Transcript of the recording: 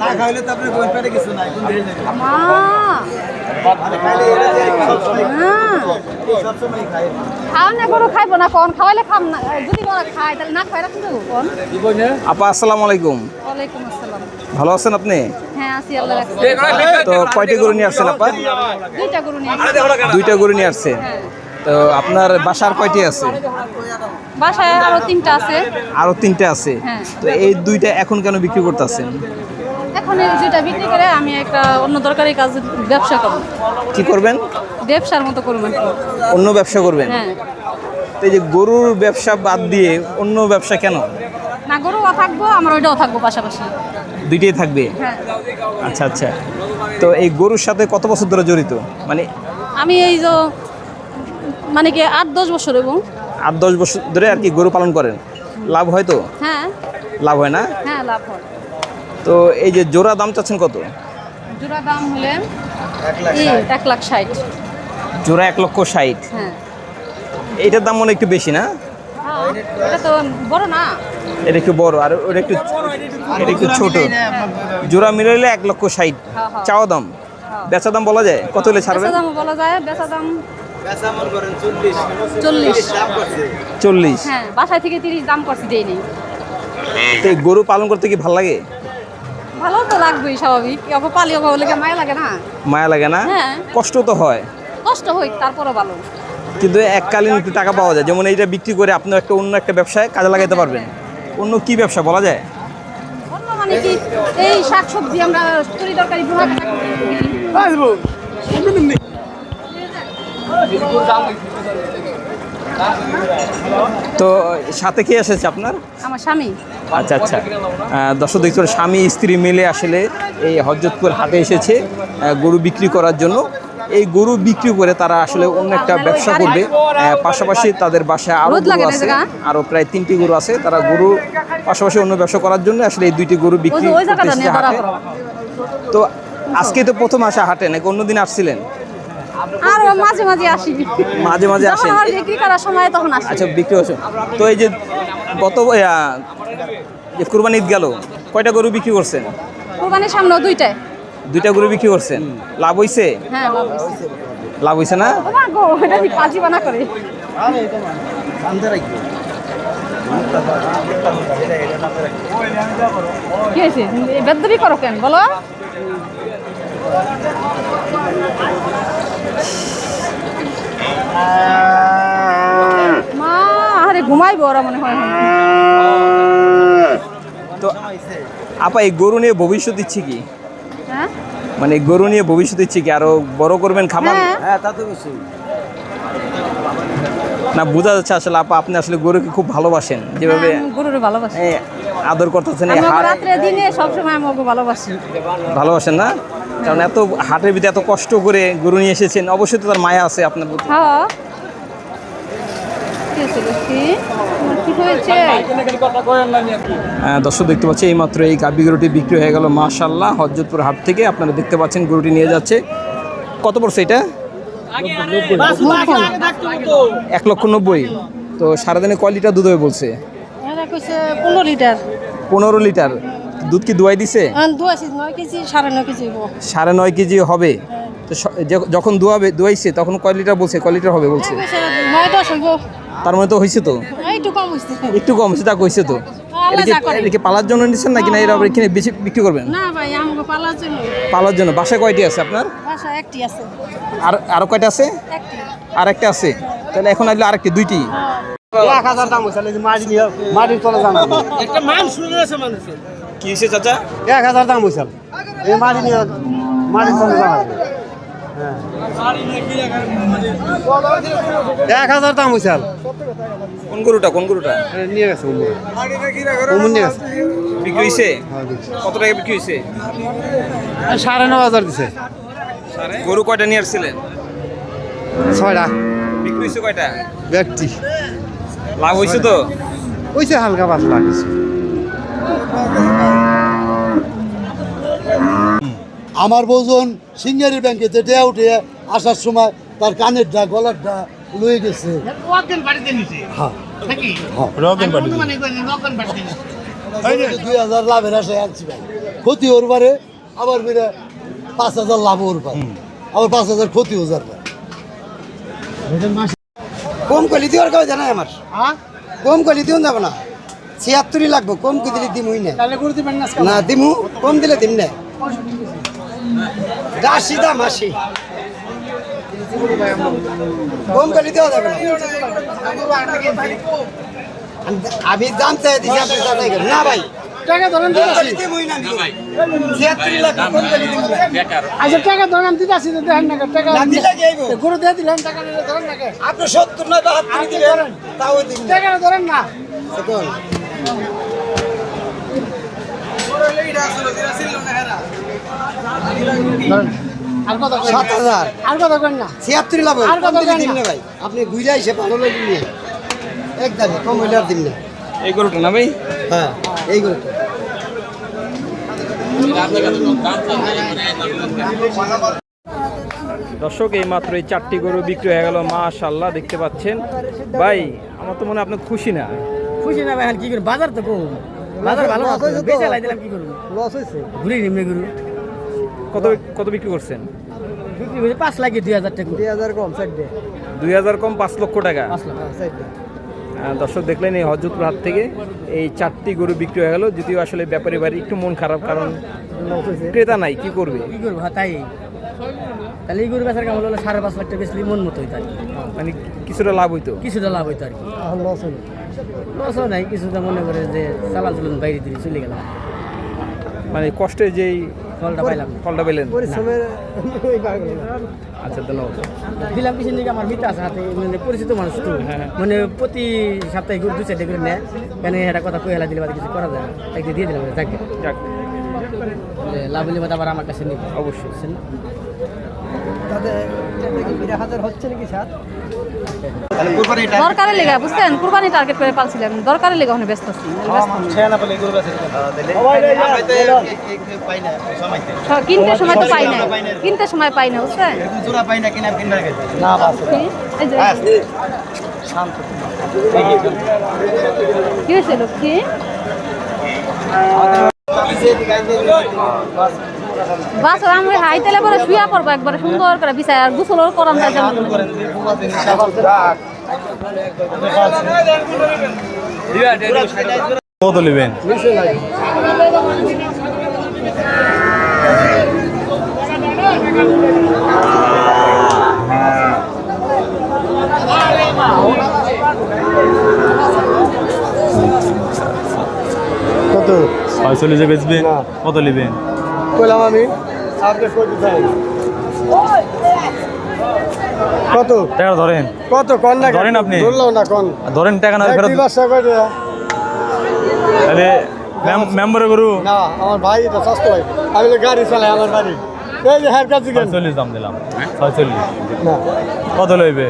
না খাইলে তো আপনার বই পেটে কিছু নাই কোন মা। আপা আসসালামু আলাইকুম। ভালো আছেন আপনি? হ্যাঁ আসি আল্লাহ রাখছে তো কয়টি গরু নিয়ে আসছেন আপা? দুইটা গরু নিয়ে আসছি। গরু তো আপনার বাসার কয়টি আছে? বাসায় আরও তিনটা আছে। আরও তিনটে আছে। হ্যাঁ। তো এই দুইটা এখন কেন বিক্রি করতেছেন? এখন এই দুইটা বিক্রি করে আমি একটা অন্য দরকারি কাজ ব্যবসা করব। কি করবেন? ব্যবসার মতো করব আর কি। অন্য ব্যবসা করবেন? হ্যাঁ। তো এই যে গরুর ব্যবসা বাদ দিয়ে অন্য ব্যবসা কেন? না গরুও থাকব আমার ওইটাও থাকব পাশাপাশি। দুইটাই থাকবে? হ্যাঁ। আচ্ছা আচ্ছা। তো এই গরুর সাথে কত বছর ধরে জড়িত? মানে আমি এই যে মানে কি আট দশ বছর এবং আট দশ বছর ধরে আর কি গরু পালন করেন। লাভ হয় তো? হ্যাঁ। লাভ হয় না? হ্যাঁ লাভ হয়। তো এই যে জোড়া দাম চাচ্ছেন কত? জোড়া দাম হলে এক লাখ ষাট। জোড়া এক লক্ষ ষাট। হ্যাঁ। এইটার দাম মনে একটু বেশি না? হ্যাঁ, এটা তো বড় না। এটা একটু বড় আর ওটা একটু এটা একটু ছোট। জোড়া মিলাইলে এক লক্ষ ষাট। হ্যাঁ, হ্যাঁ। চাওয়া দাম। বেচা দাম বলা যায়? কত হলে ছাড়বে দাম বলা যায় বেচা দাম চল্লিশ। হ্যাঁ বাসায় থেকে তিরিশ দাম করছি দেই নেই তো গরু পালন করতে কি ভালো লাগে? ভালো তো লাগবেই স্বাভাবিক। অগো পালি অগো লেগে মায়া লাগে না? মায়া লাগে না? হ্যাঁ। কষ্ট তো হয়। কষ্ট হই তারপরে ভালো। কিন্তু এককালীন একটু টাকা পাওয়া যায়। যেমন এইটা বিক্রি করে আপনি একটা অন্য একটা ব্যবসায় কাজে লাগাতে পারবেন। অন্য কি ব্যবসা বলা যায়? অন্য মানে কি? এই শাক সবজি আমরা তরি তরকারি। তো সাথে কে এসেছে আপনার? আমার স্বামী। আচ্ছা আচ্ছা। দর্শক দেখতে স্বামী স্ত্রী মিলে আসলে এই হজরতপুর হাটে এসেছে গরু বিক্রি করার জন্য। এই গরু বিক্রি করে তারা আসলে অন্য একটা ব্যবসা করবে। পাশাপাশি তাদের বাসায় আরও রোদ গরু আছে আরও প্রায় তিনটি গরু আছে। তারা গরু পাশাপাশি অন্য ব্যবসা করার জন্য আসলে এই দুইটি গরু বিক্রি করতে হাটে। তো আজকে তো প্রথম আসা হাটে নাকি অন্যদিন আসছিলেন? আর মাঝে মাঝে আসি। মাঝে মাঝে আসেন? আমার বিক্রি করার সময় তখন আসি। আচ্ছা বিক্রি হচ্ছে তো এই যে গত যে কুরবানি ঈদ গেল কয়টা গরু বিক্রি করছেন? কোরবানির সামনে দুইটায় দুইটা গরু বিক্রি করছেন। লাভ হইছে? হ্যাঁ লাভ হয়েছে। লাভ হইছে না? গো এটা কি পাজি বানা করে? শান্তি রাখবে কি হয়েছে বেদবি করো কেন? বলো। মা আরে ঘুমাইবো ওরা মনে হয়। তো আপা এই গরু নিয়ে ভবিষ্যৎ ইচ্ছে কি? হ্যাঁ? মানে গরু নিয়ে ভবিষ্যৎ ইচ্ছে কি? আরও বড় করবেন খামার? হ্যাঁ। হ্যাঁ তা তো বেশি না বোঝা যাচ্ছে আসলে আপা আপনি আসলে গরুকে খুব ভালোবাসেন যেভাবে আদর করতেছেন রাত্রে দিনে সবসময় আমাকে ভালোবাসি। ভালোবাসেন না? কারণ এত হাটের ভিতরে এত কষ্ট করে গরু নিয়ে এসেছেন অবশ্যই তো তার মায়া আছে আপনার প্রতি। হ্যাঁ। কি কি আহ, দর্শক দেখতে পাচ্ছি এইমাত্র এই গাবি গরুটি বিক্রি হয়ে গেল মাশাল্লাহ হজরতপুর হাট থেকে আপনারা দেখতে পাচ্ছেন গরুটি নিয়ে যাচ্ছে। কত পড়ছে এটা? এক লক্ষ নব্বই। তো সারাদিনে কয় লিটার দুধ হবে বলছে? পনেরো লিটার। পনেরো লিটার। দুধ কি দুয়াই দিছে? নয় কেজি সাড়ে নয় কেজি সাড়ে নয় কেজি হবে। তো যখন দুয়াবে দুয়াইছে তখন কয় লিটার বলছে? কয় লিটার হবে বলছে? তার মানে তো হয়েছে তো? কম হইছে। একটু কম হয়েছে তা কইছে তো? আল্লাহ এটা যা কি- করে। এটা কি পালার জন্য নিচ্ছেন নাকি না এরা এখানে বেশি বিক্রি করবেন? না ভাই আমাকে পালার জন্য। পালার জন্য। বাসায় কয়টি আছে আপনার? বাসা একটি আছে। আর আরও কয়টা আছে? আর একটা আছে। তাহলে এখন আসলে আরেকটি দুইটি? এক হাজার দাম হয়েছে মাটি নিয়ে মাটির তলে জানা একটা মান শুনে আছে মানুষের। কি হয়েছে চাচা? এক হাজার দাম হয়েছে এই মাটি নিয়ে মাটির জানা এক হাজার দাম হয়েছে কোন গরুটা কোন গরুটা? নিয়ে গেছে উমর। নিয়ে গেছে। বিক্রি হয়েছে কত টাকা বিক্রি হয়েছে সাড়ে ন হাজার দিছে। গরু কয়টা নিয়ে আসছিলেন? ছয়টা। বিক্রি হয়েছে কয়টা? ব্যক্তি লাভ হয়েছে তো? ওইছে হালকা পাতলা কিছু। আমার বউজন সিঙ্গারি ব্যাংকে যেটা উঠে আসার সময় তার কানের ডা গলার ডা লয়ে গেছে। হ্যাঁ। নাকি? হ্যাঁ। নিছে। দুই হাজার লাভের আশায় আনছি ভাই। ক্ষতি ওর পারে আবার ফিরে পাঁচ হাজার লাভ ওর পারে। আবার পাঁচ হাজার ক্ষতি হয়ে যাবে কম কলি দিওর কাজ জানাই আমার? কম কলি দিও যাবে না। ছিয়াত্তরই লাগবো কম কি দিলে দিমুই না করে না না দিমু কম দিলে দিম না। দাম আশি কম কলি দেওয়া যাবে আমি দাম চাই দিছি আপনি যাচাই করেন। না ভাই। টাকা ধরেন না দিমু আচ্ছা টাকা ধরেন দিতে আসি দেখেন না টাকা না দিলে কি আইবো? গরু দিয়ে দিলেন টাকা ধরেন না আপনি সত্তর নয় বাহাত্তর দিবেন তাও দিন টাকা ধরেন না। তখন আর কত করেন সাত হাজার। আর কত করেন না। ছিয়াত্তর লাভ আর কত কম দিলে দেন দিন না? না ভাই। আপনি ঘুরে এসে ভালো লাগবে নিয়ে একদম কম হইলে আর দিন না এই গরুটা না ভাই? হ্যাঁ। দর্শক এই মাত্র এই চারটি গরু বিক্রি হয়ে গেল মাশাল্লাহ দেখতে পাচ্ছেন। ভাই আমার তো মনে হয় আপনার খুশি না। খুশি না ভাই কি করব? বাজার তো কম। বাজার ভালো বেচে লাই দিলাম কি করব? লস হয়েছে? ঘুরে নিমনে ঘুরু। কত কত বিক্রি করছেন? বিক্রি হয়েছে পাঁচ লাখ দুই হাজার টাকা। দুই হাজার কম সাইড দুই হাজার কম পাঁচ লক্ষ টাকা। পাঁচ সাইড দর্শক দেখলেন এই হজরতপুর হাট থেকে এই চারটি গরু বিক্রি হয়ে গেল যদিও আসলে ব্যাপারী বাড়ি একটু মন খারাপ কারণ ক্রেতা নাই কি করবে? কি করব? হ্যাঁ তাই। তাহলে এই গরু বেচার কেমন হলো? সাড়ে পাঁচ লাখ টাকা বেচলে মন মতো হইতো আর কি। মানে কিছুটা লাভ হইতো। কিছুটা লাভ হইতো আর কি। লস হলো। লসও নাই কিছুটা মনে করে যে চালা চলুন বাইরে দিয়ে চলে গেলাম। মানে কষ্টের যেই ফলটা পাইলাম। ফলটা পেলেন। আচ্ছা ধন্যবাদ। দিলাম কিছু দিকে আমার মিত্র আছে হাতে মানে পরিচিত মানুষ তো। মানে প্রতি সপ্তাহে দু চারটে করে নেয়। কেন একটা কথা কয়ে হেলা দিলে বাদে কিছু করা যায় না। একদিন দিয়ে দিলাম যাকে। যাক। লাভ হলে বাদে আবার আমার কাছে নিবে। অবশ্যই বুঝছেন না? তাতে তাতে কি বিরা হাজার হচ্ছে নাকি স্যার দরকারের লেগে বুঝছেন? কুরবানি টার্গেট করে পালছিলাম দরকারের লেগে ওখানে ব্যস্ত আছি। কিনতে সময় তো পাই না। কিনতে সময় পাই না। বুঝছেন? কি? হয়েছে লক্ষ্মী? বাস আমি হাইতেলে পরে শুয়া পড়ব একবারে সুন্দর করে বিছায় আর গোসল করান যায় যেমন। কত নেবেন? কত? ছয়চল্লিশে বেচবেন? কত নেবেন? কইলাম আমি। কত? টাকা ধরেন। কত? কন না ধরেন আপনি। ধরলাম না কন। ধরেন টাকা না ফেরত। তাহলে মেম্বারে গরু। না আমার ভাই এটা স্বাস্থ্য ভাই। আমি তো গাড়ি চালাই আমার বাড়ি। এই যে হ্যার কাছে গেল ছয়চল্লিশ দাম দিলাম। ছয়চল্লিশ। না। কত লইবে?